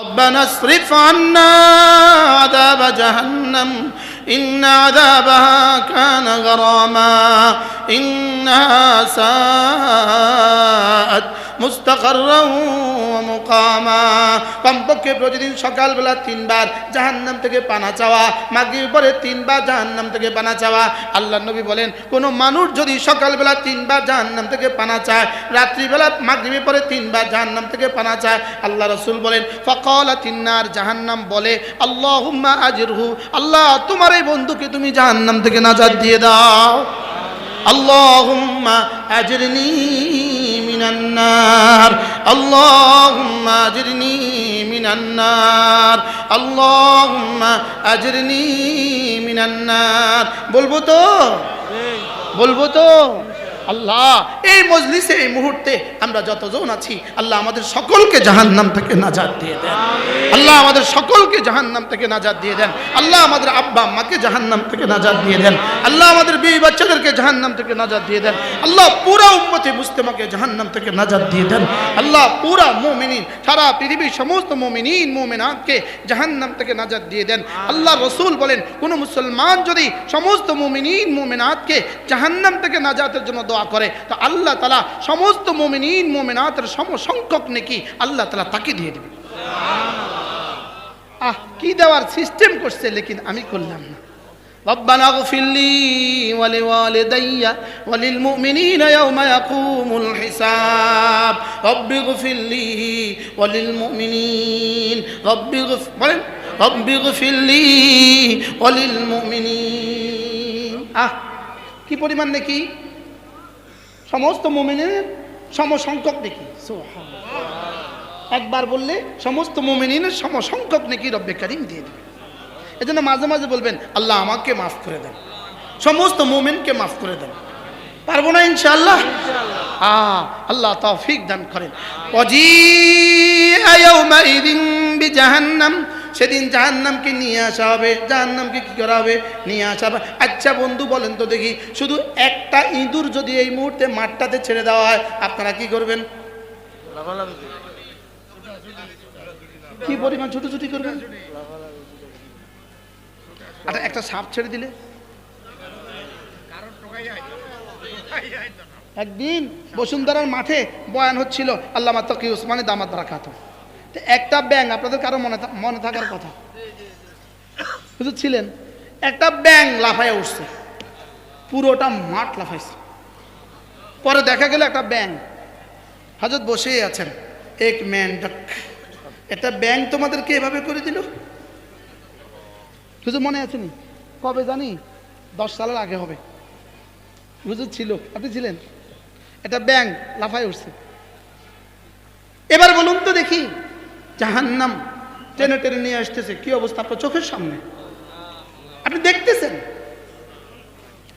ربنا اصرف عنا عذاب جهنم. إن عذابها كان غراما. إنها ساءت مستقرا কমপক্ষে প্রতিদিন সকালবেলা তিনবার জাহান্নাম থেকে পানা চাওয়া মাগির পরে তিনবার জাহান্নাম থেকে পানা চাওয়া। আল্লাহ নবী বলেন, কোনো মানুষ যদি সকালবেলা তিনবার জাহান্নাম থেকে পানা চায়, রাত্রিবেলা মাগরিবের পরে তিনবার জাহান্নাম থেকে পানা চায়, আল্লাহ রসুল বলেন, ফকলা তিন্নার জাহান্নাম বলে আল্লাহ হুম্মা আজরহু, আল্লাহ তোমার এই বন্ধুকে তুমি জাহান্নাম থেকে নাজাদ দিয়ে দাও। আল্লাহ হুম্মা আজরনি النار اللهم أجرني من النار اللهم أجرني من النار বলবো তো বলবো তো আল্লাহ এই মজলিসে এই মুহূর্তে আমরা যতজন আছি আল্লাহ আমাদের সকলকে জাহান্নাম থেকে নাজাদ দিয়ে দেন আল্লাহ আমাদের সকলকে জাহান্নাম থেকে নাজাদ দিয়ে দেন আল্লাহ আমাদের আব্বা আম্মাকে জাহান্নাম থেকে নাজাদ দিয়ে দেন আল্লাহ আমাদের বিয়ে বাচ্চাদেরকে জাহান্নাম থেকে নাজাদ দিয়ে দেন। আল্লাহ পুরা উম্মতে মুস্তেমাকে জাহান্নাম থেকে নাজাদ দিয়ে দেন। আল্লাহ পুরা মুমিনিন, সারা পৃথিবীর সমস্ত মুমিনিন, মুমিনাতকে জাহান্নাম থেকে নাজাদ দিয়ে দেন। আল্লাহ রসুল বলেন, কোন মুসলমান যদি সমস্ত মুমিনিন, মুমিনাতকে জাহান্নাম থেকে নাজাতের জন্য দোয়া করে, তো আল্লাহ তালা সমস্ত মুমিনিন, মুমিনাতের সমসংখ্যক নাকি আল্লাহ তালা তাকে দিয়ে দেবে আহ, কি দেওয়ার সিস্টেম করছে, লেকিন আমি করলাম না। ربنا اغفر لي ولوالدي وللمؤمنين يوم يقوم الحساب رب اغفر لي وللمؤمنين رب اغفر বলেন رب اغفر لي وللمؤمنين আহ কি পরিমাণ নাকি সমস্ত মুমিনের সমসংখ্যক নাকি একবার বললে সমস্ত মুমিনের সমসংখ্যক নাকি রব্বে কারিম দিয়ে দেবে এজন্য মাঝে মাঝে বলবেন আল্লাহ আমাকে মাফ করে দেন। সমস্ত মোমেনকে মাফ করে দেন। পারব না ইনশাআল্লাহ? আ আল্লাহ তৌফিক দান করেন। অজি জাহান্নাম সেদিন জাহান্নামকে নিয়ে আসা হবে। জাহান্নামকে কি করা হবে? নিয়ে আসা হবে। আচ্ছা বন্ধু বলেন তো দেখি শুধু একটা ইঁদুর যদি এই মুহূর্তে মাঠটাতে ছেড়ে দেওয়া হয় আপনারা কি করবেন? কি পরিমাণ ছুটোছুটি করবেন? আচ্ছা একটা সাপ ছেড়ে দিলে? একদিন বসুন্ধরার মাঠে বয়ান হচ্ছিল আল্লাহ তকি উসমানী দামাত তো একটা ব্যাং আপনাদের কারও মনে মনে থাকার কথা? ছিলেন একটা ব্যাং লাফাইয়া উঠছে। পুরোটা মাঠ লাফাইছে। পরে দেখা গেল একটা ব্যাং হজরত বসেই আছেন। এক ম্যান একটা ব্যাং তোমাদেরকে এভাবে করে দিল? হুজুর মনে আছে নি? কবে জানি? দশ সালের আগে হবে। হুজুর ছিল। আপনি ছিলেন? এটা ব্যাং লাফায় উঠছে। এবার বলুন তো দেখি, জাহান্নাম টেনে টেনে নিয়ে আসতেছে। কি অবস্থা আপনার চোখের সামনে? আপনি দেখতেছেন?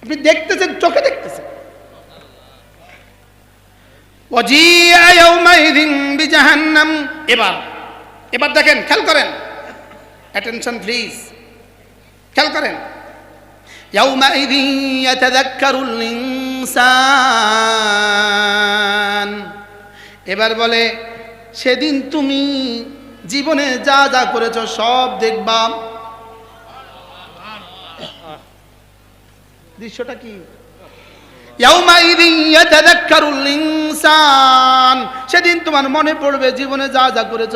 আপনি দেখতেছেন, চোখে দেখতেছেন? এবার এবার দেখেন, খেয়াল করেন। অ্যাটেনশন প্লিজ খেয়াল করেন। এবার বলে, সেদিন তুমি জীবনে যা যা করেছ সব দেখবা। দৃশ্যটা কি? সেদিন তোমার মনে পড়বে জীবনে যা যা করেছ।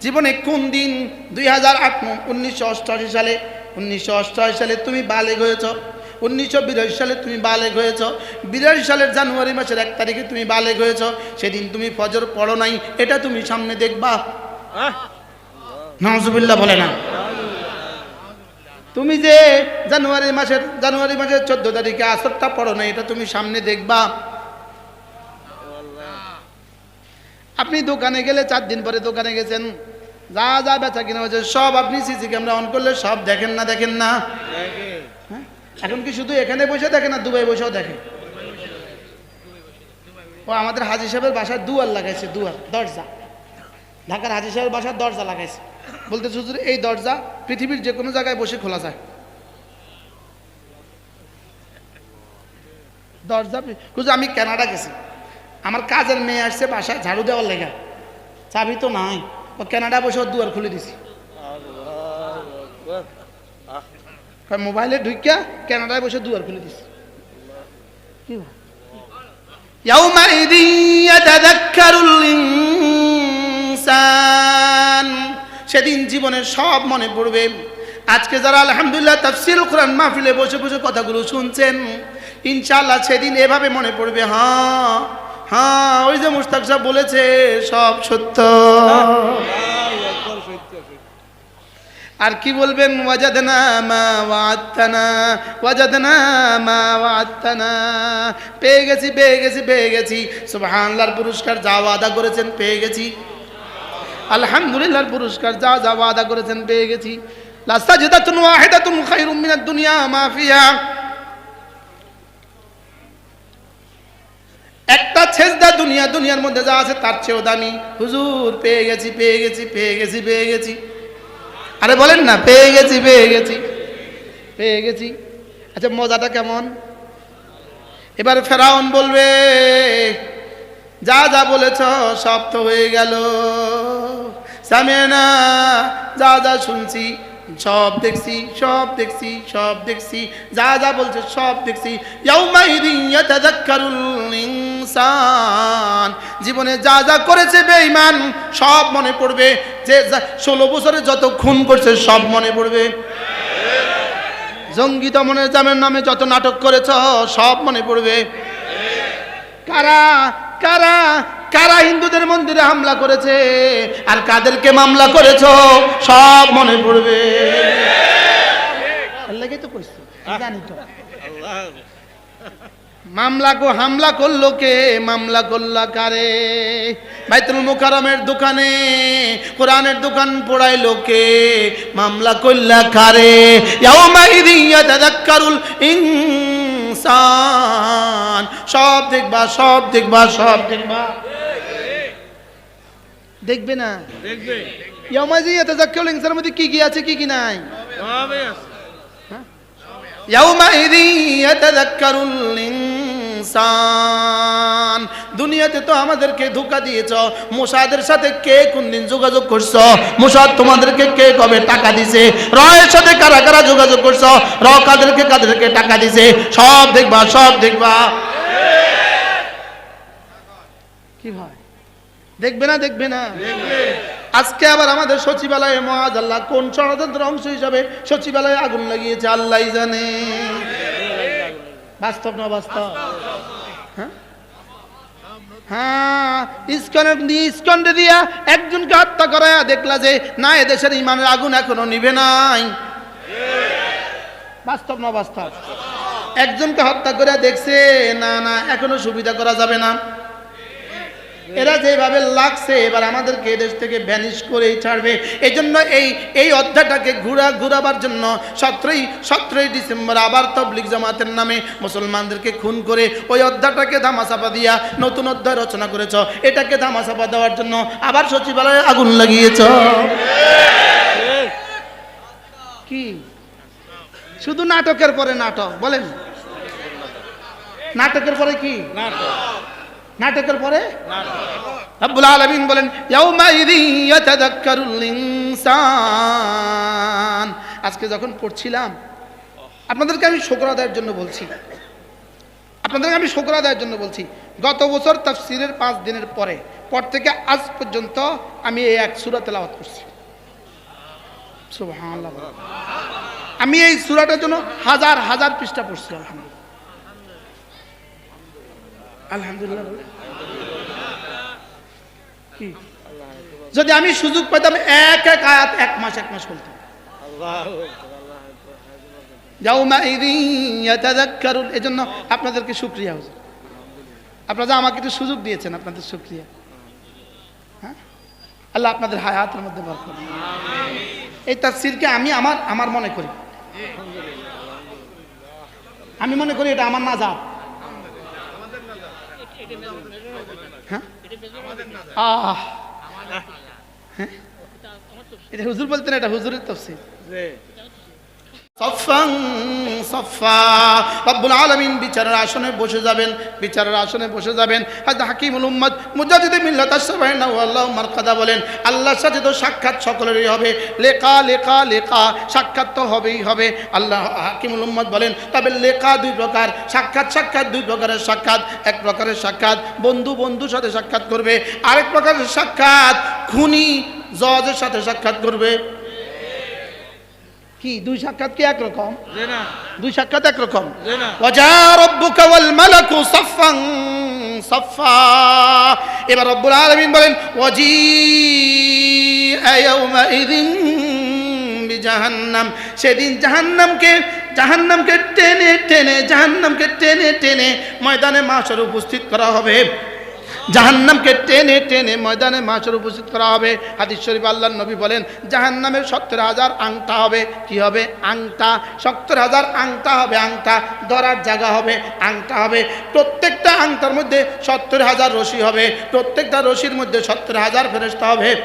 জীবনে কোন দিন? দুই হাজার আট, উনিশশো সালে উনিশশো অষ্টআশি সালে তুমি বালেগ হয়েছ। উনিশশো বিরাশি সালে তুমি বালেগ হয়েছ। বিরাশি সালের জানুয়ারি মাসের এক তারিখে তুমি বালেগ হয়েছ। সেদিন তুমি ফজর পড়ো নাই এটা তুমি সামনে দেখবা। নজুবিল্লা বলে না। তুমি যে জানুয়ারি মাসের জানুয়ারি মাসের চোদ্দ তারিখে আসরটা পড়ো না এটা তুমি সামনে দেখবা। আপনি দোকানে গেলে চার দিন পরে দোকানে গেছেন। যা যা বেচা কিনা হয়েছে, সব আপনি সিসি ক্যামেরা অন করলে সব দেখেন না দেখেন না। হ্যাঁ? এখন কি শুধু এখানে বসে দেখেন না দুবাই বসেও দেখে? ও, আমাদের হাজি সাহেবের বাসায় দুয়ার লাগাইছে, দুয়ার, দরজা। ঢাকার হাজি সাহেবের বাসার দরজা লাগাইছে। বলতে হুজুর, এই দরজা পৃথিবীর যে কোনো জায়গায় বসে খোলা যায়। দরজা হুজুর, আমি কানাডা গেছি। আমার কাজের মেয়ে আসছে বাসায় ঝাড়ু দেওয়ার লেগা। চাবি তো নাই। ও কানাডা বসে ওর দুয়ার খুলে দিছি কয় মোবাইলে ঢুকিয়া কানাডায় বসে দুয়ার খুলে দিছি কি বল? يومئذ يتذكر الإنسان সেদিন জীবনের সব মনে পড়বে আজকে যারা আলহামদুলিল্লাহ তাফসির কোরআন মাহফিলে বসে বসে কথাগুলো শুনছেন ইনশাআল্লাহ সেদিন এভাবে মনে পড়বে হ্যাঁ হ্যাঁ ওই যে মুস্তাক সাহেব বলেছে, সব সত্য। আর কি বলবেন? ওয়াজাদনা মা ওয়াত্তানা ওয়াজাদনা মা ওয়াত্তানা পেয়ে গেছি পেয়ে গেছি পেয়ে গেছি। সুবহানাল্লাহর পুরস্কার, যা ওয়াদা করেছেন, পেয়ে গেছি। আলহামদুলিল্লাহর পুরস্কার, যা যা ওয়াদা করেছেন, পেয়ে গেছি। লাস্তাজিদাতুন ওয়াহিদাতুন খায়রুম মিনাদ দুনিয়া মা ফিহা। একটা ছেজদা দুনিয়া, দুনিয়ার মধ্যে যা আছে তার চেয়েও দামি। হুজুর, পেয়ে গেছি পেয়ে গেছি পেয়ে গেছি পেয়ে গেছি। আরে বলেন না, পেয়ে গেছি পেয়ে গেছি পেয়ে গেছি। আচ্ছা মজাটা কেমন? এবার ফেরাউন বলবে, যা যা বলেছ, সব তো হয়ে গেল। সামিয়ানা, যা যা শুনছি সব দেখছি সব দেখছি সব দেখছি। যা যা বলছে সব দেখছি। জীবনে যা যা করেছে বেঈমান, সব মনে পড়বে। যে, ষোলো বছরে যত খুন করছে, সব মনে পড়বে। জঙ্গি দমনের জামের নামে যত নাটক করেছ, সব মনে পড়বে। কারা কারা কারা হিন্দুদের মন্দিরে হামলা করেছে? আর কাদেরকে মামলা করেছ? সব মনে পড়বে। আল্লাহকে তো কইছি? জানি তো। মামলা কো হামলা করল কে? মামলা করলা কারে? বাইতুল মুকাররমের দোকানে কোরআনের দোকান পোড়াইলো কে? মামলা করলা কারে? ইয়াউমাইযি ইয়াতাযাক্কারুল ইনসান। সব দেখবা সব দেখবা সব দেখবা। দেখবে না? দেখবে। ইয়াউমাজি ইয়া তাযাক্কারুল ইনসানের মধ্যে কি কি আছে কি কি নাই? সবই আছে। হ্যাঁ? ইয়াউমাইযি ইয়াতাযাক্কারুল ইনসান। দুনিয়াতে তো আমাদেরকে ধোকা দিয়েছ। মোসাদের সাথে কে কোন দিন যোগাযোগ করছ? মোসাদ তোমাদেরকে কে কবে টাকা দিছে? রয়ের সাথে কারা কারা যোগাযোগ করছ? র কাদেরকে কাদেরকে টাকা দিছে? সব দেখবা সব দেখবা। কি ভাই? দেখবে না দেখবে না। আজকে আবার আমাদের সচিবালয়ে মহাজ আল্লাহ কোন ষড়যন্ত্র অংশ হিসাবে সচিবালয়ে আগুন লাগিয়েছে আল্লাহ জানে। বাস্তব না বাস্তব? হ্যাঁ? হ্যাঁ ইস্কনের দিয়া একজনকে হত্যা করা দেখলা যে, না, এদেশের ইমানের আগুন এখনও নিভে নাই। বাস্তব না বাস্তব? একজনকে হত্যা করে দেখছে, না না, এখনও সুবিধা করা যাবে না। এরা যেভাবে লাগছে, এবার আমাদেরকে এদেশ থেকে ভ্যানিশ করেই ছাড়বে। এই জন্য এই এই অধ্যায়টাকে ঘুরা, ঘুরাবার জন্য সতেরোই সতেরোই ডিসেম্বর আবার তবলিক জামাতের নামে মুসলমানদেরকে খুন করে ওই অধ্যায়টাকে ধামাচাপা দিয়া নতুন অধ্যায় রচনা করেছ। এটাকে ধামাচাপা দেওয়ার জন্য আবার সচিবালয়ে আগুন লাগিয়েছ। কি? শুধু নাটকের পরে নাটক, বলেন। নাটকের পরে কি? নাটক। নাটকের পরে? রব্বুল আলামিন বলেন আজকে যখন পড়ছিলাম, আপনাদেরকে আমি শুকর আদায়ের জন্য বলছি। আপনাদেরকে আমি শুকর আদায়ের জন্য বলছি। গত বছর তাফসিরের পাঁচ দিনের পরে, পর থেকে আজ পর্যন্ত আমি এই এক সূরা তেলাওয়াত করছি। আমি এই সূরাটার জন্য হাজার হাজার পৃষ্ঠা পড়ছি, আলহামদুলিল্লাহ। আলহামদুলিল্লাহ। কি? যদি আমি সুযোগ পেতাম এক এক আয়াত এক মাস এক মাস বলতাম। ইয়াউমাইদিন এজন্য আপনাদেরকে সুক্রিয়া হুজুর। আপনারা আমাকে একটু সুযোগ দিয়েছেন আপনাদের সুক্রিয়া হ্যাঁ? আল্লাহ আপনাদের হায়াতের মধ্যে বরকত দিন। এই তাফসিরকে আমি আমার আমার মনে করি। আমি মনে করি এটা আমার নাজাত। হ্যাঁ? আহ। হ্যাঁ? এটা হুজুর বলতেন এটা হুজুরের তফসিল। সফাং সফা। রব্বুল আলামিন বিচারের আসনে বসে যাবেন, বিচারের আসনে বসে যাবেন। হাজরত হাকিমুল উম্মদ মুজাদ্দিদ মিল্লাত আশরাফাইনা আল্লাহ মারকাদা বলেন, আল্লাহর সাথে তো সাক্ষাৎ সকলেরই হবে। লেখা লেখা লেখা, সাক্ষাৎ তো হবেই হবে। আল্লাহ হাকিমুল উম্মদ বলেন, তবে লেখা দুই প্রকার, সাক্ষাৎ সাক্ষাৎ, দুই প্রকারের সাক্ষাৎ। এক প্রকারের সাক্ষাৎ বন্ধু বন্ধুর সাথে সাক্ষাৎ করবে, আরেক প্রকারের সাক্ষাৎ খুনি জজের সাথে সাক্ষাৎ করবে। কি দুই সাক্ষাৎ কি একরকম? দুই সাক্ষাৎ একরকম? এবার রব্বুল আলামিন বলেন বিজাহান্নাম। সেদিন জাহান্নামকে জাহান্নামকে টেনে টেনে জাহান্নামকে টেনে টেনে ময়দানে মাসের উপস্থিত করা হবে। জাহান্নামকে টেনে টেনে ময়দানে মাসের উপস্থিত করা হবে। হাদিস শরীফ আল্লাহ নবী বলেন, জাহান্নামের সত্তর হাজার আংটা হবে। কি হবে? আংটা। সত্তর হাজার আংটা হবে, আংটা। ধরার জায়গা হবে, আংটা হবে। প্রত্যেকটা আংটার মধ্যে সত্তর হাজার রশি হবে। প্রত্যেকটা রশির মধ্যে সত্তর হাজার ফেরস্তা হবে।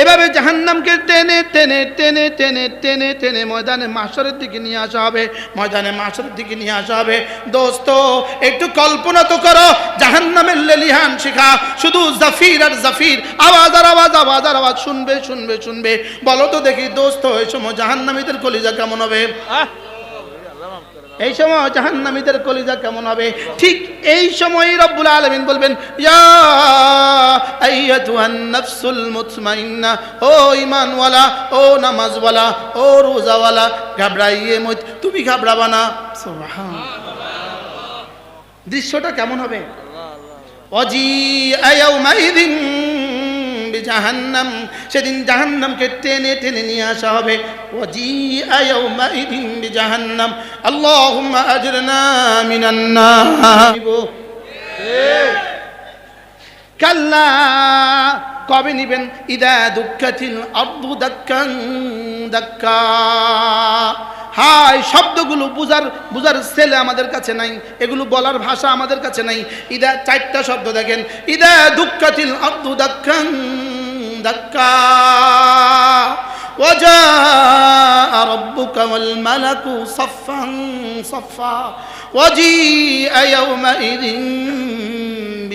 এভাবে জাহান্নামকে টেনে টেনে টেনে টেনে টেনে টেনে ময়দানে মাসরের দিকে নিয়ে আসা হবে, ময়দানে মাসরের দিকে নিয়ে আসা হবে। দোস্ত, একটু কল্পনা তো করো, জাহান্নামের লেলিহান শিখা, শুধু জাফির আর জাফির, আওয়াজ আর আওয়াজ আওয়াজ আর আওয়াজ শুনবে শুনবে শুনবে। বলো তো দেখি, দোস্ত, এই সময় জাহান্নামীদের কলিজা কেমন হবে? এই সময় জাহান্নামীদের কলিজা কেমন হবে? ঠিক এই সময় রব্বুল আলামিন বলবেন ইয়া আইয়াতুহান নাফসুল মুতমাইন্না ও ঈমানওয়ালা ও নামাজওয়ালা ও রোজাওয়ালা ঘাবড়াইয়ে মত তুমি ঘাবড়াবা না। দৃশ্যটা কেমন হবে? অজি আয়াউমাইদিন জাহান্নাম। সেদিন জাহান্নামকে টেনে টেনে নিয়ে আসা হবে। অজি আয়াউমাইদিন জাহান্নাম আল্লাহুম্মা আজরনা মিনান নার। কাল্লা। কবে নিবেন? ইদা দুঃখাতিল আব্দু দাক্কান দাক্কা। হাই শব্দগুলো বুঝার বুঝার ছেলে আমাদের কাছে নাই এগুলো বলার ভাষা আমাদের কাছে নাই ইদা চারটা শব্দ দেখেন ইদা দুঃখাতিল আব্দু দাক্কান দাক্কা وجاء ربك والملك صفا صفا وجيء يومئذ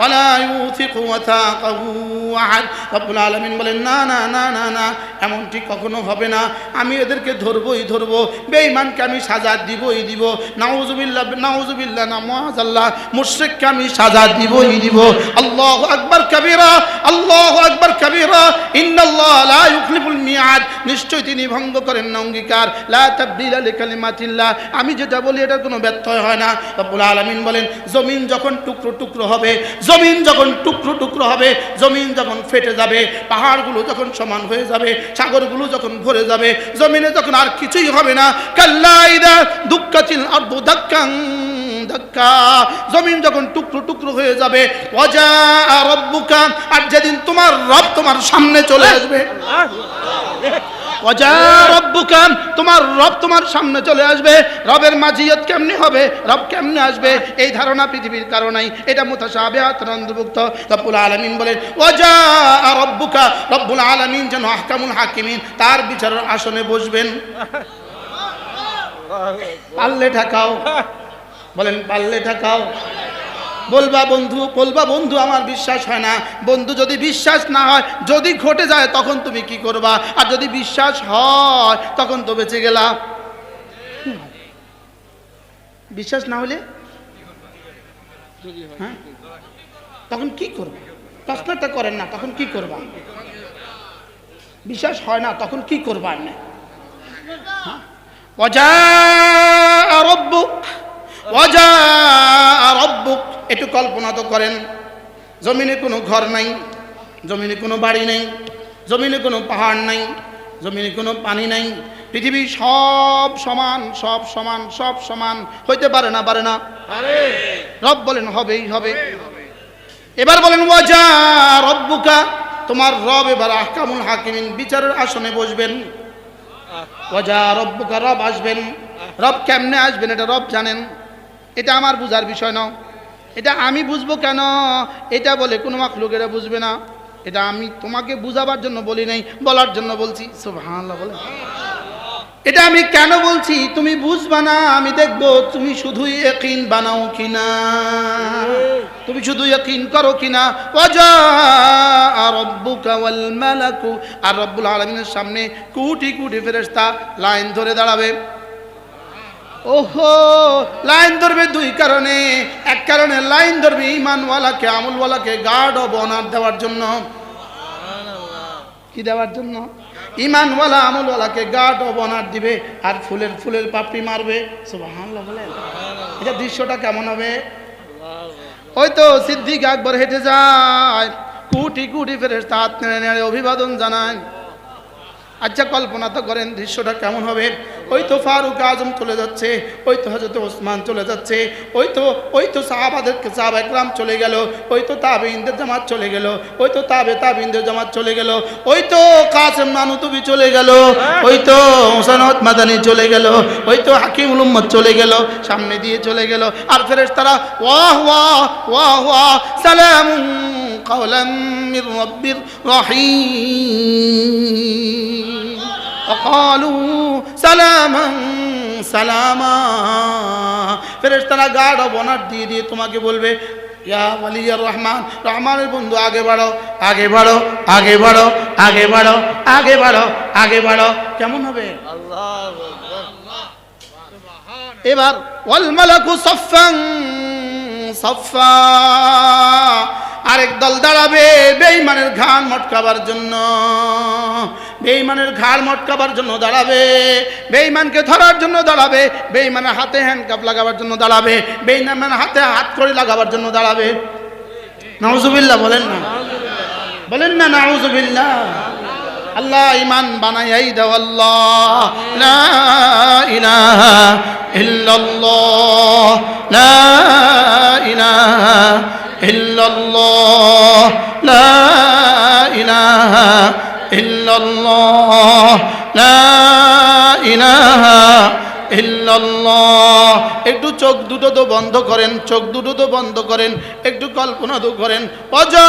ولا يوثق وثاقه احد رب العالمين বলেন, না না না না না, এমনটি কখনো হবে না। আমি এদেরকে ধরবই ধরব। বেঈমানকে আমি সাজা দিবই দিব। নাউজুবিল্লাহ নাউজুবিল্লাহ না মহাজাল্লাহ মুশরিককে আমি সাজা দিবই দিব। আল্লাহু আকবার কবীরা, আল্লাহু আকবার কবীরা। ইন্নাল্লাহ লা ইউখলিফুল মিয়াদ নিশ্চয় তিনি ভঙ্গ করেন না অঙ্গীকার। লা তাবদিলা লিকালিমাতিল্লাহ। আমি যেটা বলি এটা কোনো ব্যত্যয় হয় না। রব্বুল আলামিন বলেন, জমিন যখন টুকরো টুকরো হবে জমিন যখন টুকরো টুকরো হবে, জমিন যখন ফেটে যাবে, পাহাড়গুলো যখন সমান হয়ে যাবে, সাগরগুলো যখন ভরে যাবে, জমিনে যখন আর কিছুই হবে না কাল্লাইদা দুঃখাচিল আর ধাক্কাং ধাক্কা জমিন যখন টুকরো টুকরো হয়ে যাবে অজা রব্বুকা, আর যেদিন তোমার রব তোমার সামনে চলে আসবে। অজা রব্বুকা, তোমার রব তোমার সামনে চলে আসবে। রবের মাঝিয়ত কেমনি হবে? রব কেমনে আসবে? এই ধারণা পৃথিবীর কারণেই। এটা মুতাশাবিহাত অন্তর্ভুক্ত। রব্বুল আলামিন বলেন ওয়াজা রব্বুকা, রব্বুল আলামিন যেন আহকামুল হাকিমিন, তার বিচারের আসনে বসবেন। পাল্লে ঠাকাও। বলেন, পাল্লে ঠাকাও। বলবা বন্ধু বলবা বন্ধু, আমার বিশ্বাস হয় না। বন্ধু, যদি বিশ্বাস না হয়, যদি ঘটে যায়, তখন তুমি কি করবা? আর যদি বিশ্বাস হয়, তখন তো বেঁচে গেলা। বিশ্বাস না হলে? হ্যাঁ? তখন কি করবা? প্রশ্নটা করেন না, তখন কি করবা? বিশ্বাস হয় না, তখন কি করবা না অজা রব্বুক অজা রব্বুক। একটু কল্পনা তো করেন। জমিনে কোনো ঘর নাই জমিনে কোনো বাড়ি নেই জমিনে কোনো পাহাড় নাই জমিনে কোনো পানি নাই পৃথিবী সব সমান সব সমান সব সমান হইতে পারে না পারে না। রব বলেন হবেই হবে। এবার বলেন ওয়াজা রব্বুকা তোমার রব এবার আহকামুল হাকিমিন বিচারের আসনে বসবেন। ওজা রব্বুকা রব আসবেন। রব কেমনে আসবেন এটা রব জানেন। এটা আমার বুঝার বিষয় না এটা আমি বুঝব কেন? এটা বলে কোনো মাখলুকেরা বুঝবে না। এটা আমি তোমাকে বুঝাবার জন্য বলি নাই, বলার জন্য বলছি। বলে। এটা আমি কেন বলছি? তুমি বুঝবা না, আমি দেখব তুমি শুধুই একিন বানাও কিনা। তুমি শুধু ইয়কিন করো কিনা। আর রব্বুল আলামিনের সামনে কোটি কোটি ফেরেশতা লাইন ধরে দাঁড়াবে। ওহো, লাইন ধরবে দুই কারণে। এক কারণে লাইন ধরবে ইমানওয়ালাকে আমলওয়ালাকে গার্ড অব অনার দেওয়ার জন্য। কি দেওয়ার জন্য? ইমানওয়ালা আমলওয়ালাকে গার্ড অব অনার দিবে আর ফুলের ফুলের পাপড়ি মারবে। বলেন। এটা দৃশ্যটা কেমন হবে? ওই তো সিদ্দিক আকবর হেঁটে যায়, কুটি কুটি ফেরেস্তা হাত নেড়ে নেড়ে অভিবাদন জানায়। আচ্ছা কল্পনা তো করেন দৃশ্যটা কেমন হবে ওই তো ফারুক আজম চলে যাচ্ছে ওই তো হজরত ওসমান চলে যাচ্ছে ওই তো ওই তো সাহাবাদের সাহাব একরাম চলে গেল ওই তো তাবে ইন্দের জামাত চলে গেল ওই তো তাবে তাবে ইন্দের জামাত চলে গেল ওই তো কাসেম নানুতুবি চলে গেল ওই তো হোসানত মাদানি চলে গেল ওই তো হাকিমুল উম্মদ চলে গেল সামনে দিয়ে চলে গেল আর ফেরেস তারা ওয়াহ ওয়াহ ওয়াহ ওয়াহ সালাম قولا من رب رحيم وقالوا سلاما সালামা ফেরেশতারা গার্ড অব অনার দিয়ে দিয়ে তোমাকে বলবে ইয়া ওয়ালিয়ার রহমান রহমানের বন্ধু আগে বাড়ো আগে বাড়ো আগে বাড়ো আগে বাড়ো আগে বাড়ো আগে বাড়ো কেমন হবে এবার ওয়াল মালাকু সফান সফা আরেক দল দাঁড়াবে বেইমানের ঘাড় মটকাবার জন্য। বেইমানের ঘাড় মটকাবার জন্য দাঁড়াবে বেইমানকে ধরার জন্য দাঁড়াবে বেইমানের হাতে হ্যান্ডকাপ লাগাবার জন্য দাঁড়াবে, বেঈমানের হাতে হাত করে লাগাবার জন্য দাঁড়াবে। নাউজুবিল্লাহ, বলেন না। বলেন না, নাউজুবিল্লাহ। আল্লাহ ইমান বানাই দাও, আল্লাহ। লা ইলাহা ইল্লাল্লাহ। লা ইলাহা একটু চোখ দুটো তো বন্ধ করেন, চোখ দুটো তো বন্ধ করেন, একটু কল্পনা তো করেন। অজা